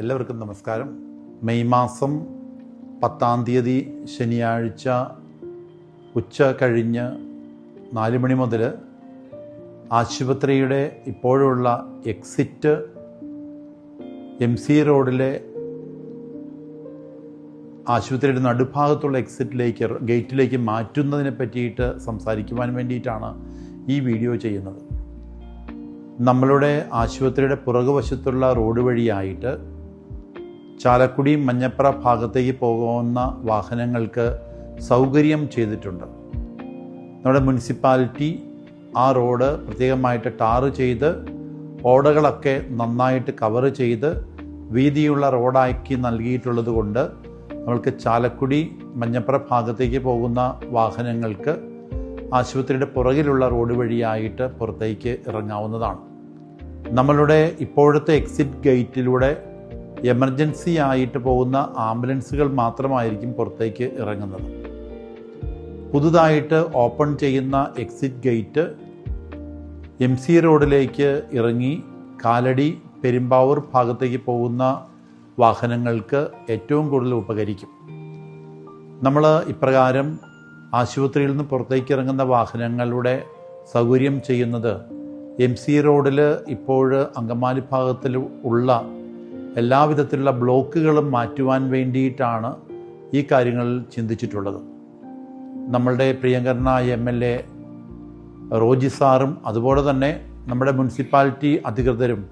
എല്ലാവർക്കും നമസ്കാരം. മെയ് മാസം പത്താം തീയതി ശനിയാഴ്ച ഉച്ച കഴിഞ്ഞ് നാല് മണി മുതൽ ആശുപത്രിയുടെ ഇപ്പോഴുള്ള എക്സിറ്റ് എം സി റോഡിലെ ആശുപത്രിയുടെ നടുഭാഗത്തുള്ള എക്സിറ്റിലേക്ക് ഗേറ്റിലേക്ക് മാറ്റുന്നതിനെ പറ്റിയിട്ട് സംസാരിക്കുവാൻ വേണ്ടിയിട്ടാണ് ഈ വീഡിയോ ചെയ്യുന്നത്. നമ്മളുടെ ആശുപത്രിയുടെ പുറകുവശത്തുള്ള റോഡ് വഴിയായിട്ട് ചാലക്കുടി മഞ്ഞപ്ര ഭാഗത്തേക്ക് പോകുന്ന വാഹനങ്ങൾക്ക് സൗകര്യം ചെയ്തിട്ടുണ്ട്. നമ്മുടെ മുനിസിപ്പാലിറ്റി ആ റോഡ് പ്രത്യേകമായിട്ട് ടാർ ചെയ്ത് ഓടകളൊക്കെ നന്നായിട്ട് കവർ ചെയ്ത് വീതിയുള്ള റോഡാക്കി നൽകിയിട്ടുള്ളത് കൊണ്ട് നമ്മൾക്ക് ചാലക്കുടി മഞ്ഞപ്ര ഭാഗത്തേക്ക് പോകുന്ന വാഹനങ്ങൾക്ക് ആശുപത്രിയുടെ പുറകിലുള്ള റോഡ് വഴിയായിട്ട് പുറത്തേക്ക് ഇറങ്ങാവുന്നതാണ്. നമ്മളുടെ ഇപ്പോഴത്തെ എക്സിറ്റ് ഗേറ്റിലൂടെ എമർജൻസി ആയിട്ട് പോകുന്ന ആംബുലൻസുകൾ മാത്രമായിരിക്കും പുറത്തേക്ക് ഇറങ്ങുന്നത്. പുതുതായിട്ട് ഓപ്പൺ ചെയ്യുന്ന എക്സിറ്റ് ഗേറ്റ് എം സി റോഡിലേക്ക് ഇറങ്ങി കാലടി പെരുമ്പാവൂർ ഭാഗത്തേക്ക് പോകുന്ന വാഹനങ്ങൾക്ക് ഏറ്റവും കൂടുതൽ ഉപകരിക്കും. നമ്മൾ ഇപ്രകാരം ആശുപത്രിയിൽ നിന്ന് പുറത്തേക്ക് ഇറങ്ങുന്ന വാഹനങ്ങളുടെ സൗകര്യം ചെയ്യുന്നത് എം സി റോഡിൽ ഇപ്പോൾ അങ്കമാലി ഭാഗത്തിൽ ഉള്ള എല്ലാവിധത്തിലുള്ള ബ്ലോക്കുകളും മാറ്റുവാൻ വേണ്ടിയിട്ടാണ് ഈ കാര്യങ്ങൾ ചിന്തിച്ചിട്ടുള്ളത്. നമ്മളുടെ പ്രിയങ്കരനായ എം എൽ എ റോജി സാറും അതുപോലെ തന്നെ നമ്മുടെ മുനിസിപ്പാലിറ്റി അധികൃതരും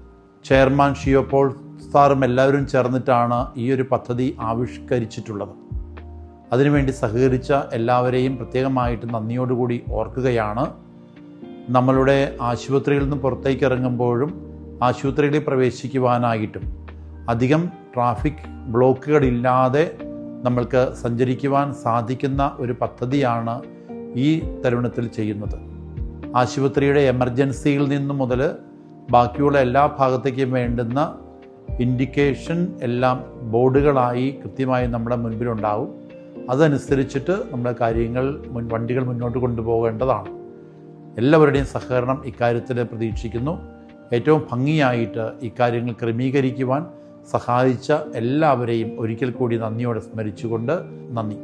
ചെയർമാൻ ഷിയോപോൾ സാറും എല്ലാവരും ചേർന്നിട്ടാണ് ഈ ഒരു പദ്ധതി ആവിഷ്കരിച്ചിട്ടുള്ളത്. അതിനുവേണ്ടി സഹകരിച്ച എല്ലാവരെയും പ്രത്യേകമായിട്ട് നന്ദിയോടുകൂടി ഓർക്കുകയാണ്. നമ്മളുടെ ആശുപത്രിയിൽ നിന്ന് പുറത്തേക്ക് ഇറങ്ങുമ്പോഴും ആശുപത്രിയിൽ പ്രവേശിക്കുവാനായിട്ടും അധികം ട്രാഫിക് ബ്ലോക്കുകളില്ലാതെ നമ്മൾക്ക് സഞ്ചരിക്കുവാൻ സാധിക്കുന്ന ഒരു പദ്ധതിയാണ് ഈ തരുണത്തിൽ ചെയ്യുന്നത്. ആശുപത്രിയുടെ എമർജൻസിയിൽ നിന്ന് മുതൽ ബാക്കിയുള്ള എല്ലാ ഭാഗത്തേക്കും വേണ്ടുന്ന ഇൻഡിക്കേഷൻ എല്ലാം ബോർഡുകളായി കൃത്യമായി നമ്മുടെ മുൻപിലുണ്ടാവും. അതനുസരിച്ചിട്ട് നമ്മുടെ കാര്യങ്ങൾ മുൻ വണ്ടികൾ മുന്നോട്ട് കൊണ്ടുപോകേണ്ടതാണ്. എല്ലാവരുടെയും സഹകരണം ഇക്കാര്യത്തിൽ പ്രതീക്ഷിക്കുന്നു. ഏറ്റവും ഭംഗിയായിട്ട് ഇക്കാര്യങ്ങൾ ക്രമീകരിക്കുവാൻ സഹായിച്ച എല്ലാവരെയും ഒരിക്കൽ കൂടി നന്ദിയോടെ സ്മരിച്ചുകൊണ്ട് നന്ദി.